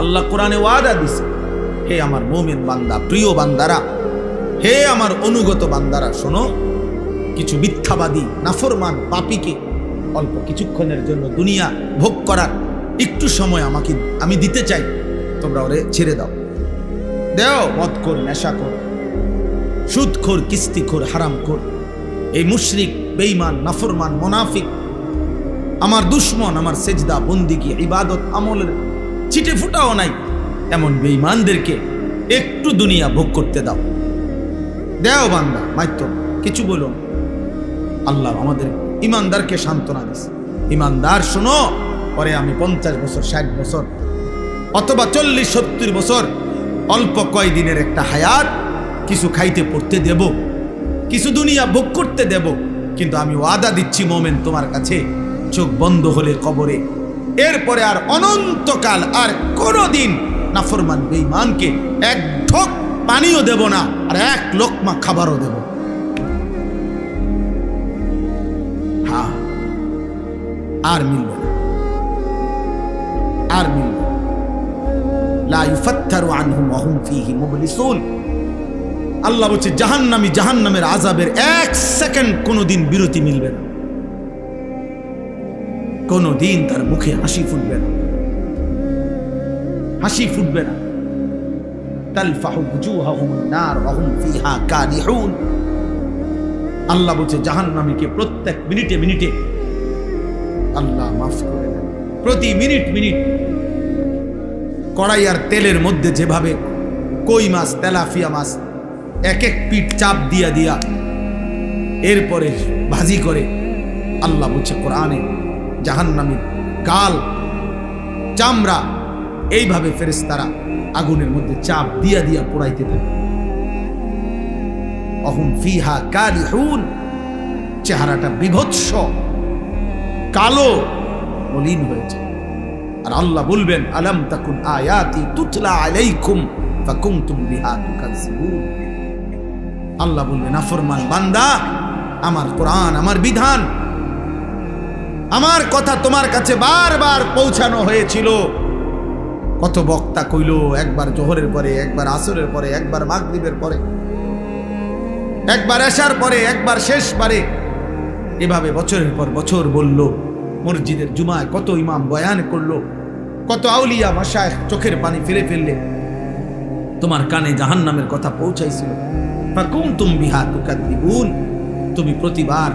আল্লাহ কোরআনে ওয়াদা দিছে, হে আমার মোমেন বান্দা, প্রিয় বান্দারা, হে আমার অনুগত বান্দারা, শোনো, কিছু মিথ্যাবাদী, নাফরমান পাপিকে অল্প কিছুক্ষণের জন্য দুনিয়া ভোগ করার একটু সময় আমাকে, আমি দিতে চাই, তোমরা ওরে ছেড়ে দাও। দেও মদ কর নেশা কর সুদখোর, কিস্তিখোর, হারামখোর, এই মুশরিক, বেঈমান, নাফরমান, মোনাফিক, আমার দুশ্মন, আমার সেজদা, বন্দিগি, ইবাদত, আমলের ছিটে ফুটাও নাই। এমন বেঈমানদেরকে একটু দুনিয়া ভোগ করতে দাও। দেও বান্দা মাইত্য কিছু বলো। আল্লাহ আমাদের ইমানদারকে সান্ত্বনা দিস ইমানদার শোনো, পরে আমি পঞ্চাশ বছর, ষাট বছর, অথবা চল্লিশ, সত্তর বছর, অল্প কয়দিনের একটা হায়াত, কিছু খাইতে পড়তে দেব, কিছু দুনিয়া ভোগ করতে দেব, কিন্তু আমি ওয়াদা দিচ্ছি মোমেন তোমার কাছে, চোখ বন্ধ হলে কবরে। এরপরে আর অনন্তকাল আর কোনোদিন নাফরমান বেঈমানকে এক ঢোক পানিও দেব না, আর এক লোকমা খাবারও দেব। হ্যাঁ আর মিলবে না। আর মিলবে আল্লাহ বলছে, জাহান্নামী জাহান্নামের আজাবের এক সেকেন্ড কোনোদিন বিরতি মিলবে না। কোনোদিন তার মুখে হাসি ফুটবে না। হাসি ফুটবে না। আল্লাহ বলছে, জাহান্নামীকে প্রত্যেক মিনিটে মিনিটে আল্লাহ মাফ করে প্রতি মিনিট মিনিট কড়াই আর তেলের মধ্যে যেভাবে কই মাছ, তেলাফিয়া মাছ এক এক পিঠ চাপ দিয়া দিয়া এরপরে ভাজি করে আল্লাহ বলছে, কোরআনে জাহান্নামী, গাল, চামড়া, এইভাবে ফেরেশতারা আগুনের মধ্যে চাপ দিয়া দিয়া পোড়াইতে থাকে। অহম ফিহা কালিহুন চেহারাটা বিভৎস, কালো, মলিন হয়েছে। আর আল্লাহ বলবেন, আলম তাকুন আয়াতি তুতলা আলাইকুম ফাকুনতুম বিহা তুকাজ্জিবুন আল্লাহ বলবেন আফরমান বান্দা, আমার কোরআন, আমার বিধান আমার কথা তোমার কাছে বারবার পৌঁছানো হয়েছিল। কত বক্তা কইল, একবার জোহরের পরে, একবার আসরের পরে, একবার মাগরিবের পরে। একবার আসার পরে, একবার শেষবারে। এভাবে বছরের পর বছর বলল, মসজিদের জুমায় কত ইমাম বয়ান করল, কত আউলিয়া মাসায় চোখের পানি ফিরে ফেললে। তোমার কানে জাহান্নামের কথা পৌঁছাইছিল। বিহা তুমি প্রতিবার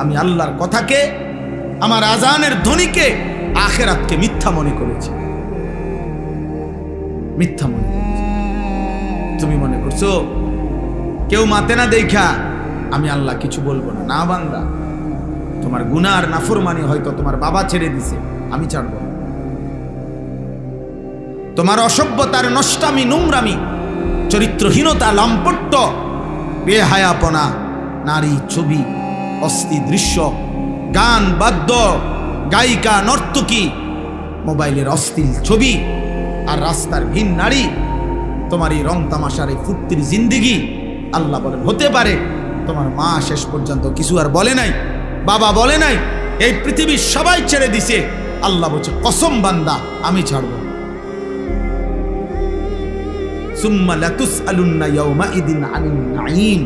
আমি আল্লাহর কথাকে আমার আজানের ধ্বনিকে আখেরাতকে মিথ্যা মনে করেছে। মিথ্যা মনে তুমি মনে করছ, কেউ মাতে না দেখা, আমি আল্লাহ কিছু বলব না। না বান্দা, তোমার গুনার নাফরমানি হয়তো তোমার বাবা ছেড়ে দিছে, আমি ছাড়বো তোমার অসভ্যতার নষ্টামি, নোংরামি, চরিত্রহীনতা, লম্পট্য, বেহায়াপনা, নারী ছবি, অস্থি দৃশ্য গান, বাদ্য, গায়িকা, নর্তকী, মোবাইলের অস্থির ছবি আর রাস্তার ভিন নারী। তোমার এই রং তামাশার এই ফুর্তির জিন্দিগি আল্লাহ বলেন, হতে পারে। তোমার মা শেষ পর্যন্ত কিছু আর বলে নাই, বাবা বলে নাই, এই পৃথিবীর সবাই ছেড়ে দিছে। আল্লাহ বলছে, কসম বান্দা, আমি ছাড়বো। সুম্মা লাতুসআলুন্না ইয়াউমাইদিন আনিন নাঈম।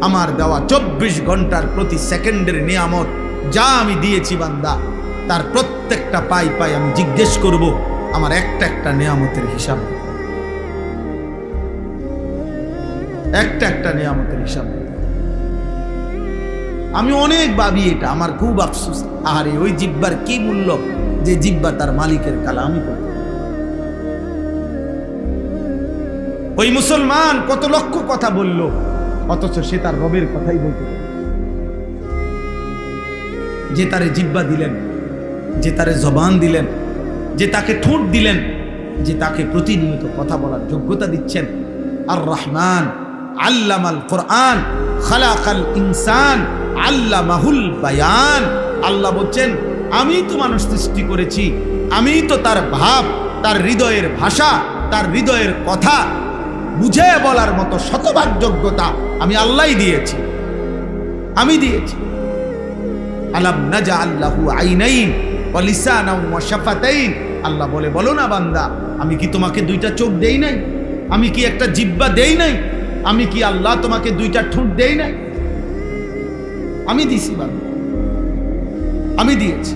আমার দেওয়া চব্বিশ ঘণ্টার প্রতি সেকেন্ডের নিয়ামত যা আমি দিয়েছি বান্দা, তার প্রত্যেকটা পাই পাই আমি জিজ্ঞেস করব আমার একটা একটা নিয়ামতের হিসাব। একটা একটা নিয়ামতের হিসাব। আমি অনেক ভাবি এটা, আমার খুব আফসোস। আরে ওই জিব্বার কি মূল্য যে জিব্বা তার মালিকের করতে? পারে। ওই মুসলমান কত লক্ষ কথা বলল অথচ সে তার রবের কথাই বলতে। যে তারে জিব্বা দিলেন, যে তারে জবান দিলেন, যে তাকে ঠোঁট দিলেন, যে তাকে প্রতিনিয়ত কথা বলার যোগ্যতা দিচ্ছেন আর রহমান আল্লামাল কোরআন, খালাকাল ইনসান আল্লামাহুল বায়ান আল্লাহ বলছেন, আমি তো মানুষ সৃষ্টি করেছি, আমি তো তার ভাব, তার হৃদয়ের ভাষা, তার হৃদয়ের কথা বুঝে বলার মতো শতভাগ যোগ্যতা আমি আল্লাহই দিয়েছি। আমি দিয়েছি। আলাম নাজা আল্লাহু আইনাইন আল্লাহ বলে, বলো না বান্দা, আমি কি তোমাকে দুইটা চোখ দেই নাই? আমি কি একটা জিব্বা দেই নাই? আমি কি আল্লাহ তোমাকে দুইটা ঠোঁট দেই নাই? আমি দিছি বান্দা। আমি দিয়েছি।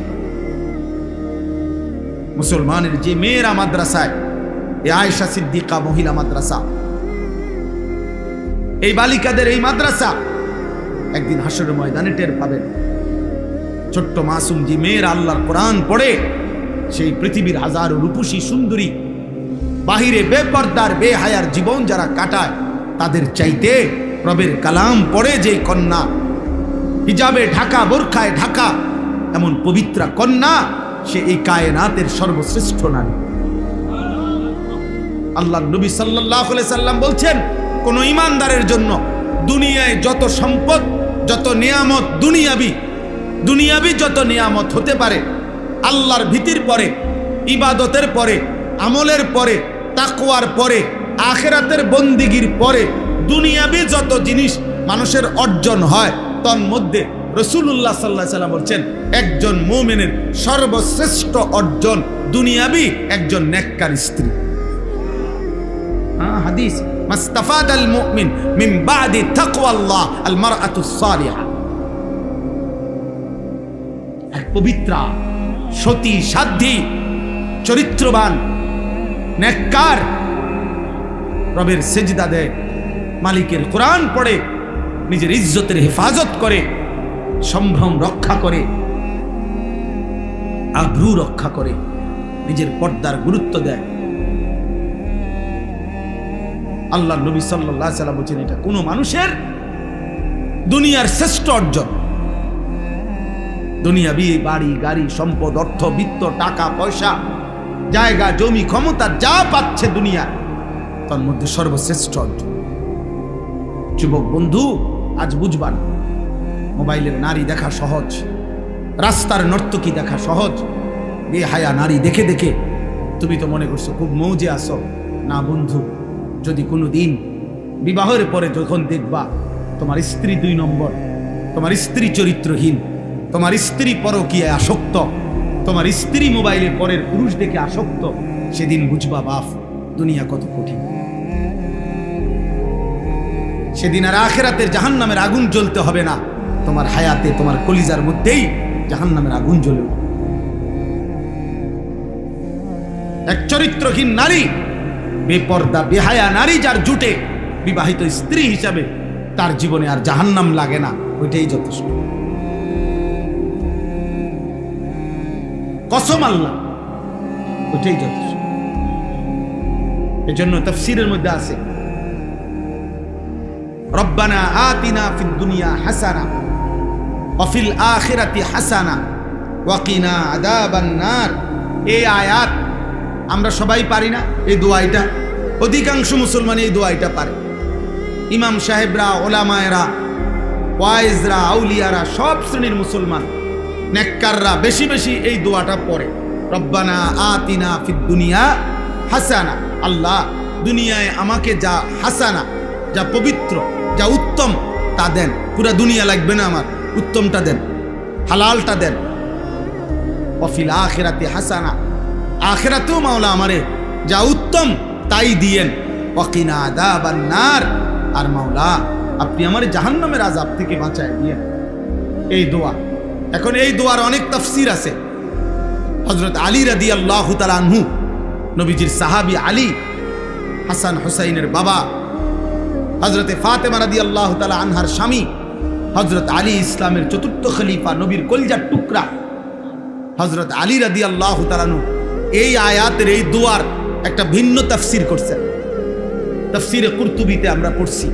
মুসলমানের যে মেয়েরা মাদ্রাসায়, এ আয়েশা সিদ্দিকা মহিলা মাদ্রাসা এই বালিকাদের এই মাদ্রাসা। একদিন হাসরের ময়দানে টের পাবেন। ছোট্ট মাসুম যে মেয়ের আল্লাহর কোরআন পড়ে, সেই পৃথিবীর হাজারো রূপসী সুন্দরী, বাহিরে বেপর্দার, বেহায়ার জীবন যারা কাটায়, তাদের চাইতে রবের কালাম পড়ে যে কন্যা। হিজাবে ঢাকা, বোরখায় ঢাকা, এমন পবিত্রা কন্যা, সে এই কায়নাতের সর্বশ্রেষ্ঠ নারী। আল্লাহ নবী সাল্লাহ সাল্লাম বলছেন কোন ইমানদারের জন্য দুনিয়ায় যত সম্পদ যত নিয়ামত দুনিয়াবি দুনিয়াবি যত নিয়ামত হতে পারে আল্লাহর ভীতির পরে ইবাদতের পরে আমলের পরে তাকওয়ার পরে আখেরাতের বন্দিগির পরে দুনিয়াবি যত জিনিস মানুষের অর্জন হয় তন্মধ্যে রসুল্লাহ সাল্লাহ সাল্লাম বলছেন একজন মোমেনের সর্বশ্রেষ্ঠ অর্জন দুনিয়াবি একজন নেককার স্ত্রী। হ্যাঁ, হাদিস। মাস্তাফাদ আল মুমিন মিন বাদি তাকওয়াল্লাহ আল মারআতুস সালিহা এক সতী, সাধ্যী, চরিত্রবান, নেককার। রবের সেজদা দেয়, মালিকের কোরআন পড়ে, নিজের ইজ্জতের হেফাজত করে, সম্ভ্রম রক্ষা করে আগ্রু রক্ষা করে, নিজের পর্দার গুরুত্ব দেয়। আল্লাহ নবী সাল্লাহ সাল্লাম বলছেন, এটা কোনো মানুষের দুনিয়ার শ্রেষ্ঠ অর্জন। দুনিয়া বিয়ে বাড়ি, গাড়ি, সম্পদ, অর্থ, বিত্ত, টাকা, পয়সা, জায়গা, জমি, ক্ষমতা যা পাচ্ছে দুনিয়া তার মধ্যে সর্বশ্রেষ্ঠ অর্জন। যুবক বন্ধু, আজ বুঝবার মোবাইলের নারী দেখা সহজ, রাস্তার নর্তকী দেখা সহজ, বেহায়া নারী দেখে দেখে, তুমি তো মনে করছ খুব মৌজে আসো না বন্ধু যদি কোনো দিন বিবাহের পরে যখন দেখবা তোমার স্ত্রী দুই নম্বর, তোমার স্ত্রী চরিত্রহীন, তোমার স্ত্রী পরকীয়ায় আসক্ত, তোমার স্ত্রী মোবাইলে পরের পুরুষ দেখে আসক্ত, সেদিন বুঝবা বাফ দুনিয়া কত কঠিন। সেদিন আর আখেরাতের জাহান নামের আগুন জ্বলতে হবে না। তোমার হায়াতে, তোমার কলিজার মধ্যেই জাহান নামের আগুন জ্বলে এক চরিত্রহীন নারী বেপর্দা, বেহায়া নারী যার জুটে বিবাহিত স্ত্রী হিসাবে তার জীবনে আর জাহান্নাম লাগে না, ওইটাই যথেষ্ট। কসম আল্লাহ, ওইটাই যথেষ্ট। এজন্য তফসিরের মধ্যে আছে, রব্বানা আতিনা ফিদ দুনিয়া হাসানা অফিল আখিরাতি হাসানা ওয়াকিনা আদাবান নার। এই আয়াত আমরা সবাই পারি না, এই দোয়াইটা। অধিকাংশ মুসলমান এই দোয়াইটা পারে। ইমাম সাহেবরা, ওলামায়রা, ওয়াইজরা, আউলিয়ারা, সব শ্রেণির মুসলমান, নেককাররা বেশি বেশি এই দোয়াটা পড়ে। রব্বানা আতিনা ফিদ দুনিয়া হাসানা। আল্লাহ দুনিয়ায় আমাকে যা হাসানা, যা পবিত্র, যা উত্তম, তা দেন। পুরা দুনিয়া লাগবে না আমার, উত্তমটা দেন, হালালটা দেন। অফিল আখেরাতে হাসানা। আখেরাতেও মাওলা আমারে যা উত্তম, তাই দিয়েন। ওয়াকিনা আদাবান নার। আর মাওলা, আপনি আমার জাহান্নামের আজাব থেকে বাঁচায় দিয়েন। এই দোয়া। এখন এই দোয়ার অনেক তফসির আছে। হজরত আলী রাদি আল্লাহ আনহু, নবীজির সাহাবি আলী, হাসান হুসাইনের বাবা হজরতে ফাতেমা রাদি আল্লাহ তালা আনহার স্বামী হজরত আলী ইসলামের চতুর্থ খলিফা নবীর কলজার টুকরা হজরত আলী রাদি আল্লাহ তালানু এই আয়াতের এই দোয়ার একটা ভিন্ন তফসির করছেন তফসিরে কুর্তুবিতে আমরা পড়ছি।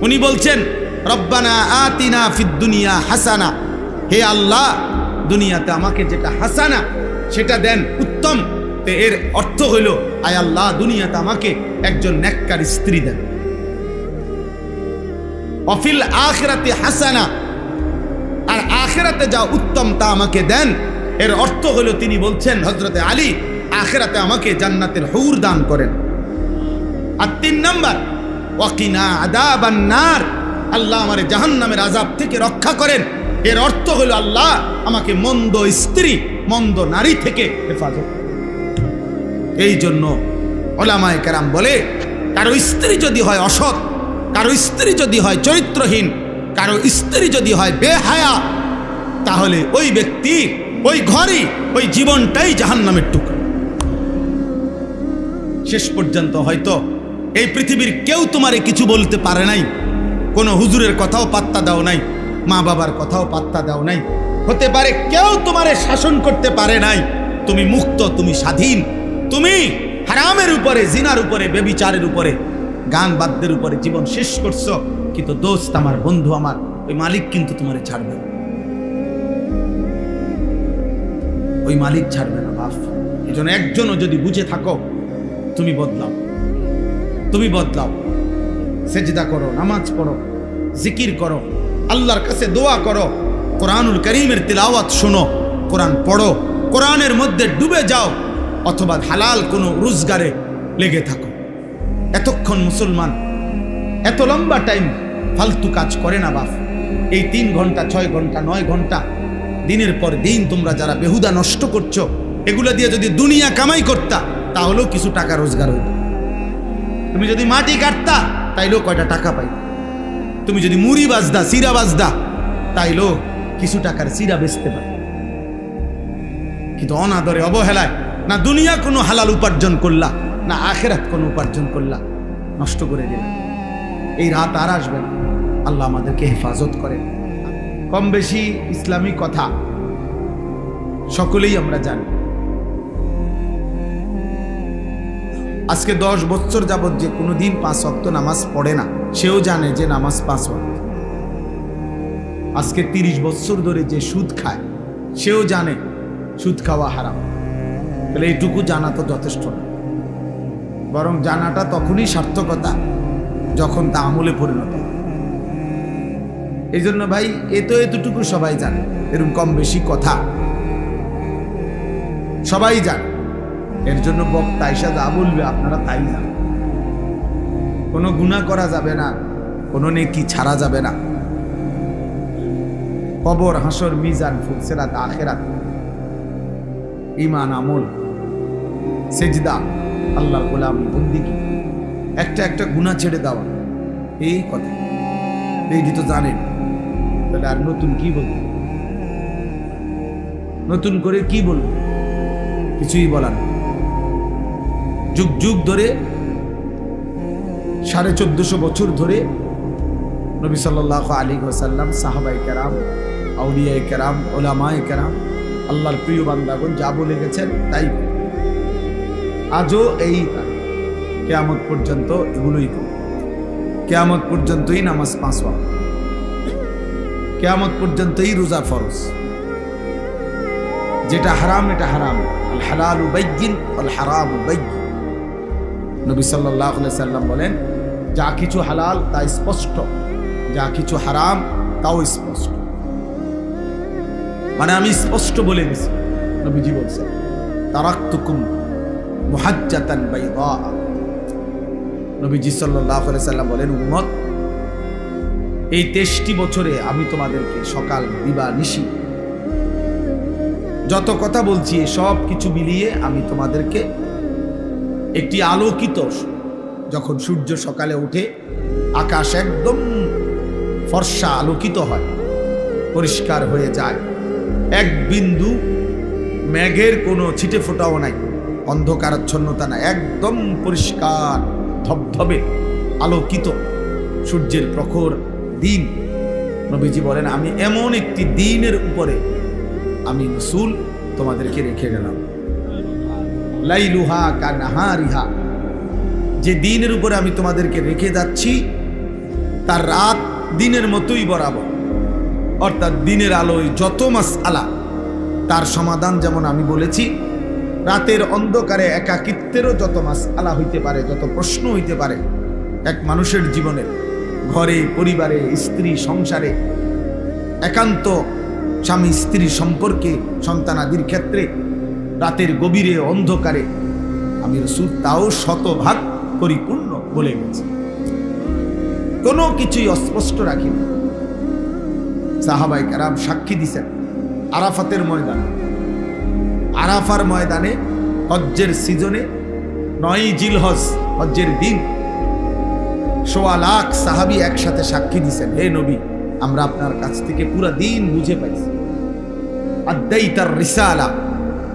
উনি বলছেন, রব্বানা আতিনা ফিদ দুনিয়া হাসানা। হে আল্লাহ, দুনিয়াতে আমাকে যেটা হাসানা, সেটা দেন উত্তম। তো এর অর্থ হইল, আয় আল্লাহ, দুনিয়াতে আমাকে একজন নেককার স্ত্রী দেন। অফিল আখেরাতে হাসানা, আর আখেরাতে যা উত্তম তা আমাকে দেন এর অর্থ হলো তিনি বলছেন হজরতে আলী আখেরাতে আমাকে জান্নাতের হৌর দান করেন। আর তিন নাম্বার, ওয়াকিনা আদাবান্নার আল্লাহ আমার জাহান্নামের আজাব থেকে রক্ষা করেন। এর অর্থ হলো আল্লাহ আমাকে মন্দ স্ত্রী, মন্দ নারী থেকে হেফাজত এই জন্য ওলামায় কেরাম বলে, কারও স্ত্রী যদি হয় অসৎ, কারও স্ত্রী যদি হয় চরিত্রহীন, কারও স্ত্রী যদি হয় বেহায়া, তাহলে ওই ব্যক্তি ওই ঘরই, ওই জীবনটাই জাহান্নামের টুকরো। শেষ পর্যন্ত হয়তো এই পৃথিবীর কেউ তোমারে কিছু বলতে পারে নাই। কোনো হুজুরের কথাও পাত্তা দাও নাই, মা বাবার কথাও পাত্তা দাও নাই। হতে পারে কেউ তোমারে শাসন করতে পারে নাই। তুমি মুক্ত, তুমি স্বাধীন। তুমি হারামের উপরে, জিনার উপরে, বেবিচারের উপরে, গান বাদ্যের উপরে জীবন শেষ করছ। কিন্তু দোস্ত আমার, বন্ধু আমার, ওই মালিক কিন্তু তোমারে ছাড়বে না। ওই মালিক ছাড়বে না, বাপ। এই জন্য একজনও যদি বুঝে থাকো, তুমি বদলাও। তুমি বদলাও। সেজদা করো, নামাজ পড়ো, জিকির করো, আল্লাহর কাছে দোয়া করো, কোরআনুল করিমের তিলাওয়াত শোনো, কোরআন পড়ো, কোরআনের মধ্যে ডুবে যাও, অথবা হালাল কোনো রোজগারে লেগে থাকো। এতক্ষণ মুসলমান, এত লম্বা টাইম ফালতু কাজ করে না, বাপ। এই তিন ঘণ্টা, ছয় ঘণ্টা, নয় ঘণ্টা দিনের পর দিন তোমরা যারা বেহুদা নষ্ট করছ, এগুলো দিয়ে যদি দুনিয়া কামাই করতা, তাহলেও কিছু টাকা রোজগার হইত। তুমি যদি মাটি কাটতা, তাইলেও কয়টা টাকা পাই তুমি যদি মুড়ি বাজদা, সিরা বাজদা, তাইলেও কিছু টাকার সিরা বেচতে পার কিন্তু অনাদরে অবহেলায় না দুনিয়া কোনো হালাল উপার্জন করলা, না আখেরাত কোনো উপার্জন করলা, নষ্ট করে দিলা। এই রাত আর আসবে না। আল্লাহ আমাদেরকে হেফাজত করেন। কম বেশি ইসলামী কথা সকলেই আমরা জানি। আজকে দশ বছর যাবৎ যে কোনোদিন পাঁচ অক্ত নামাজ পড়ে না, সেও জানে যে নামাজ পাঁচ অক্ত আজকে তিরিশ বছর ধরে যে সুদ খায়, সেও জানে সুদ খাওয়া হারাম। তাহলে এইটুকু জানা তো যথেষ্ট না। বরং জানাটা তখনই সার্থকতা, যখন তা আমলে পরিণত হয়। এই জন্য ভাই, এ তো এতটুকু সবাই জানে এরকম কম বেশি কথা। সবাই জানে। এর জন্য বক্তা এসা যা বলবে, আপনারা তাই জান কোনো গুণা করা যাবে না, কোনো নেকি ছাড়া যাবে না। কবর, হাসর, মিজান, ফুলসেরাত, আখেরাত ইমান আমল, সেজদা, আল্লাহর গোলাম, বন্দিগি, একটা একটা গুণা ছেড়ে দেওয়া। এই কথা। এইটি তো জানেন। তাহলে আর নতুন কি বলব? নতুন করে কি বলব? কিছুই বলার যুগ যুগ ধরে, সাড়ে চোদ্দশো বছর ধরে নবী সাল্লাহ আলী ওসাল্লাম সাহাবাই কেরাম আউলিয়াই কেরাম, ওলামায় কেরাম, আল্লাহর প্রিয় বান্দাগণ যা বলে গেছেন তাই আজও এই কেয়ামত পর্যন্ত এগুলোই কেয়ামত পর্যন্তই নামাজ পাঁচ ওয়াক্ত। কেয়ামত পর্যন্তই রোজা ফরজ। যেটা হারাম, এটা হারাম। আল হালাল উবাইগিন আল হারাম উবাইগিন নবী সাল্লাহ সাল্লাম বলেন, যা কিছু হালাল তা স্পষ্ট। যা কিছু হারাম, তাও স্পষ্ট। মানে আমি স্পষ্ট বলে গেছি নবীজি বলছেন, তারাক্তুকুম মুহাজ্জাতান বাইদা নবীজি আলাইহি সাল্লাম বলেন, উম্মত এই তেইশটি বছরে আমি তোমাদেরকে সকাল দিবা নিশি। যত কথা বলছি, সব কিছু মিলিয়ে আমি তোমাদেরকে একটি আলোকিত যখন সূর্য সকালে উঠে আকাশ একদম ফর্সা আলোকিত হয়, পরিষ্কার হয়ে যায়। এক বিন্দু মেঘের কোনো ছিটে ফোটাও নাই, অন্ধকারাচ্ছন্নতা নাই, একদম পরিষ্কার, ধবধবে আলোকিত সূর্যের প্রখর দিন। নবীজি বলেন, আমি এমন একটি দিনের উপরে আমি রসুল তোমাদেরকে রেখে গেলাম। লাইলুহা কা নাহারিহা। যে দিনের উপরে আমি তোমাদেরকে রেখে যাচ্ছি, তার রাত দিনের মতোই বরাবর। অর্থাৎ দিনের আলোয় যত মাস আলা তার সমাধান যেমন আমি বলেছি, রাতের অন্ধকারে একাকিত্বেরও যত মাস আলা হইতে পারে, যত প্রশ্ন হইতে পারে, এক মানুষের জীবনে ঘরে, পরিবারে, স্ত্রী, সংসারে। একান্ত স্বামী, স্ত্রী সম্পর্কে সন্তানাদির ক্ষেত্রে রাতের গভীরে, অন্ধকারে আমি রসুল তাও শতভাগ পরিপূর্ণ বলে গেছি। কোনো কিছুই অস্পষ্ট রাখিনি সাহাবাই কারাম সাক্ষী দিছেন আরাফাতের ময়দানে। আরাফার ময়দানে হজ্জের সিজনে নয় জিলহজ হজ্জের দিন সোয়া লাখ সাহাবি একসাথে সাক্ষী দিছেন, হে নবী, আমরা আপনার কাছ থেকে পুরো দিন বুঝে পাইছি। আদাই তার রিসালা,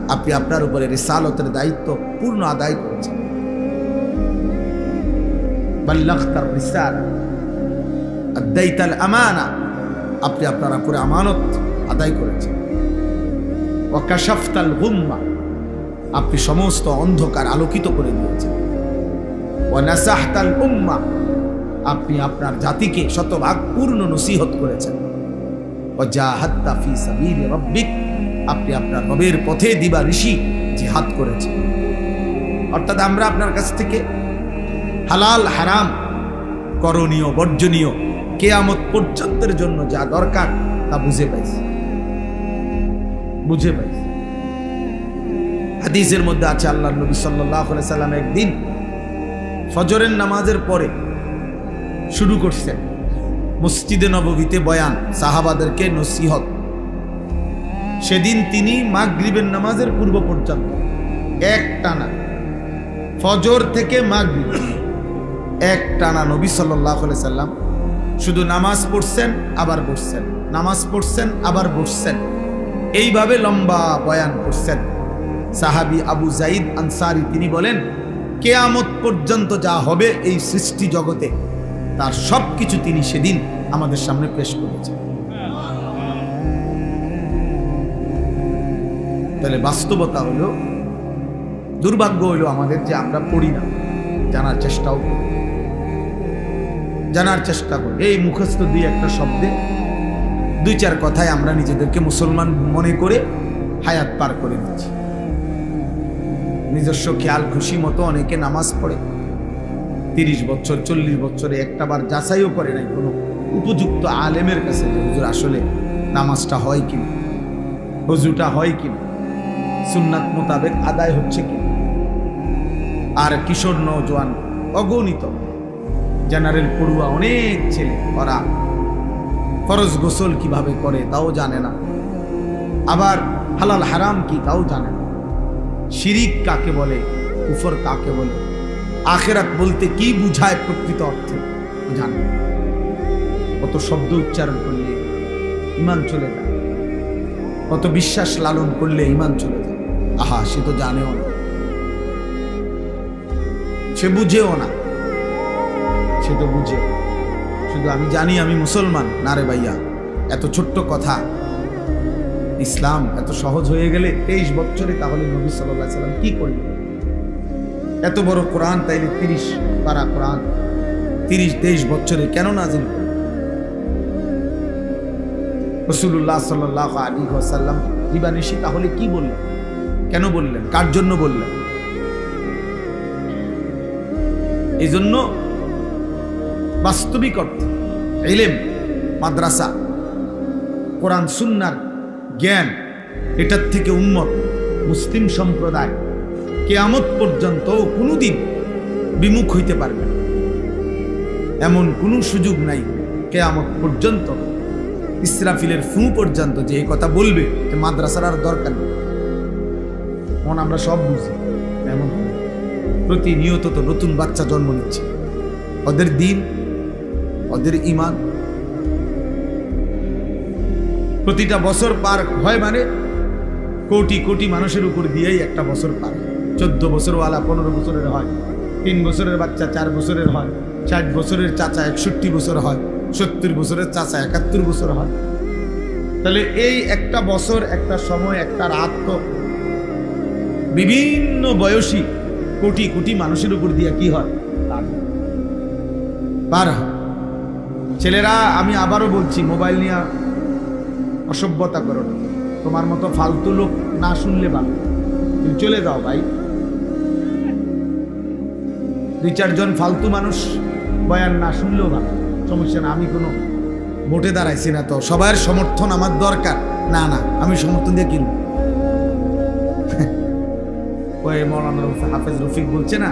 আপনি আপনার উপরে রিসালতের দায়িত্ব, পূর্ণ আদায় করেছেন। আপনি আপনার উপরে আমানত আদায় করেছেন। ওয়াকাশাফতাল গুম্মা, আপনি সমস্ত অন্ধকার আলোকিত করে দিয়েছেন। ওয়ানাসাহতাল উম্মা আপনি আপনার জাতিকে শতভাগ পূর্ণ নসিহত করেছেন। আপনি আপনার রবের পথে দিবা ঋষি জিহাদ করেছেন। অর্থাৎ আমরা আপনার কাছ থেকে হালাল, হারাম, করণীয়, বর্জনীয়, কেয়ামত পর্যন্তের জন্য যা দরকার তা বুঝে পাইছি। বুঝে পাইছি। হাদিসের মধ্যে আছে আল্লাহ নবী সাল্লাহ সাল্লাম একদিন ফজরের নামাজের পরে শুরু করছেন মসজিদে নববীতে বয়ান, সাহাবাদেরকে নসিহত। সেদিন তিনি মাগরিবের নামাজের পূর্ব পর্যন্ত এক টানা ফজর থেকে মাগরিব এক টানা নবী সাল্লাহ সাল্লাম শুধু নামাজ পড়ছেন, আবার বসছেন। নামাজ পড়ছেন, আবার বসছেন। এইভাবে লম্বা বয়ান করছেন। সাহাবি আবু জাইদ আনসারি তিনি বলেন, কেয়ামত পর্যন্ত যা হবে এই সৃষ্টি জগতে তার সব কিছু তিনি সেদিন আমাদের সামনে পেশ করেছেন। তাহলে বাস্তবতা হলো, দুর্ভাগ্য হলো আমাদের যে আমরা পড়ি না, জানার চেষ্টাও করি জানার চেষ্টা করি। এই মুখস্থ দুই একটা শব্দে, দুই চার কথায় আমরা নিজেদেরকে মুসলমান মনে করে হায়াত পার করে দিচ্ছি নিজস্ব খেয়াল খুশি মতো অনেকে নামাজ পড়ে। তিরিশ বছর, চল্লিশ বছরে একটা বার যাচাইও করে নাই কোনো উপযুক্ত আলেমের কাছে যে হুজুর আসলে নামাজটা হয় কিনা হজুটা হয় কিনা, সুন্নাত মোতাবেক আদায় হচ্ছে কি আর কিশোর নৌজওয়ান অগণিত, জেনারেল পড়ুয়া, অনেক ছেলে, ওরা ফরজ গোসল কীভাবে করে তাও জানে না। আবার হালাল হারাম কি তাও জানে না। শিরিক কাকে বলে, কুফর কাকে বলে আখেরাত বলতে কি বুঝায় প্রকৃত অর্থে? জানে। কত শব্দ উচ্চারণ করলে ইমান চলে যায়। কত বিশ্বাস লালন করলে ইমান চলে যায়। আহা, সে তো জানেও না। সে বুঝেও না। সে তো বুঝে শুধু আমি জানি আমি মুসলমান। না রে ভাইয়া, এত ছোট্ট কথা। ইসলাম এত সহজ হয়ে গেলে তেইশ বছরে তাহলে নবী সাল্লাহ সাল্লাম কি করলেন? এত বড় কোরআন, তাইলে তিরিশ পারা কোরআন, তিরিশ তেইশ বছরে কেন নাজিল রসুল্লাহ সাল্লাহ আলী সাল্লাম দিবানিশি তাহলে কি বললেন? কেন বললেন? কার জন্য বললেন? এই জন্য বাস্তবিক অর্থে এলেম মাদ্রাসা, কোরআন, সুন্নার জ্ঞান, এটার থেকে উন্মত মুসলিম সম্প্রদায় কেয়ামত পর্যন্ত কোনোদিন বিমুখ হইতে পারবে না। এমন কোনো সুযোগ নাই কেয়ামত পর্যন্ত। ইসরাফিলের ফু পর্যন্ত যে এই কথা বলবে যে মাদ্রাসার আর দরকার নেই। মন আমরা সব বুঝি, এমন প্রতিনিয়ত তো নতুন বাচ্চা জন্ম নিচ্ছে। ওদের দিন, ওদের ইমান প্রতিটা বছর পার হয় মানে কোটি কোটি মানুষের উপর দিয়েই একটা বছর পার চোদ্দ বছরওয়ালা, পনেরো বছরের হয়। তিন বছরের বাচ্চা, চার বছরের হয়। ষাট বছরের চাচা একষট্টি বছর হয়। সত্তর বছরের চাচা একাত্তর বছর হয়। তাহলে এই একটা বছর, একটা সময়, একটা রাত তো বিভিন্ন বয়সী কোটি কোটি মানুষের উপর দিয়ে কি হয়? পার হয়। ছেলেরা, আমি আবারও বলছি, মোবাইল নিয়ে অসভ্যতা করো তোমার মতো ফালতু লোক না শুনলে ভালো। তুমি চলে যাও ভাই। দুই চারজন ফালতু মানুষ বয়ান না শুনলেও না সমস্যা না, আমি কোনো ভোটে দাঁড়াইছি না তো। সবার সমর্থন আমার দরকার। না না, আমি সমর্থন দিয়ে কিনব। ওই মৌলানা হাফেজ রফিক বলছে না,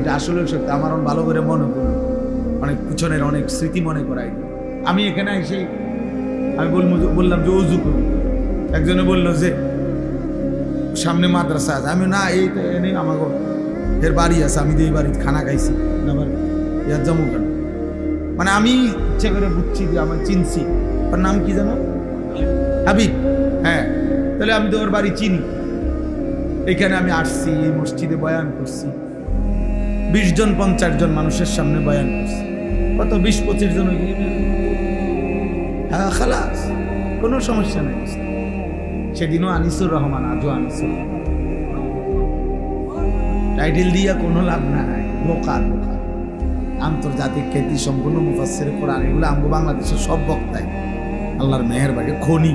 এটা আসলে সত্যি, আমার ভালো করে মনে করল অনেক পিছনের অনেক স্মৃতি মনে করাই। আমি এখানে এসে, আমি বলব বললাম যে উজু করুন একজনে বলল যে, সামনে মাদ্রাসা আছে। আমি, না এই আমাকে এর বাড়ি আছে, আমি তো এই বাড়িতে খানা খাইছি। ইয়ার জমু কেন? মানে আমি ইচ্ছে করে বুঝছি যে আমার চিনছি। ওর নাম কি জানো? হাবিব। হ্যাঁ তাহলে আমি তো ওর বাড়ি চিনি। এখানে আমি আসছি, এই মসজিদে বয়ান করছি। বিশ জন, পঞ্চাশ জন মানুষের সামনে বয়ান করছি। কত বিশ, পঁচিশ জন হ্যাঁ খালাস, কোনো সমস্যা নেই। সেদিনও আনিসুর রহমান, আজও আনিসুর রহমান। টাইটেল দিয়া কোনো লাভ নাই। বোকা বোকা আন্তর্জাতিক খ্যাতি সম্পূর্ণ মুফাসের কোরআন, এগুলো আমগো বাংলাদেশের সব বক্তায় আল্লাহর মেহের বাড়ি খনি।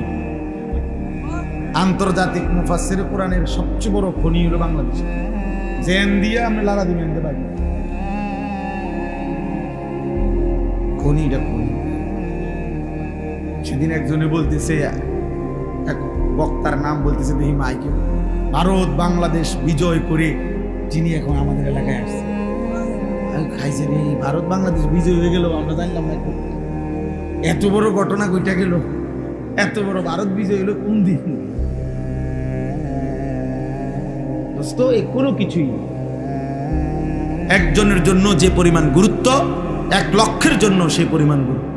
আন্তর্জাতিক মুফাসের কোরআনের সবচেয়ে বড় খনি হলো বাংলাদেশ। জেন দিয়ে আমরা লালা দিন আনতে পারি। খনি এটা খনি। সেদিন একজনে বলতেছে, এক বক্তার নাম বলতেছে, দেখি মাইকে, ভারত, বাংলাদেশ বিজয় করে যিনি এখন আমাদের এলাকায় আসছে আমি খাইছে রে এই ভারত বাংলাদেশ বিজয় হয়ে গেল আমরা জানলাম না এত বড় ঘটনা কইটা গেল? এত বড় ভারত বিজয় হলো কোন দিন? কোনো কিছুই একজনের জন্য যে পরিমাণ গুরুত্ব, এক লক্ষের জন্য সেই পরিমাণ গুরুত্ব।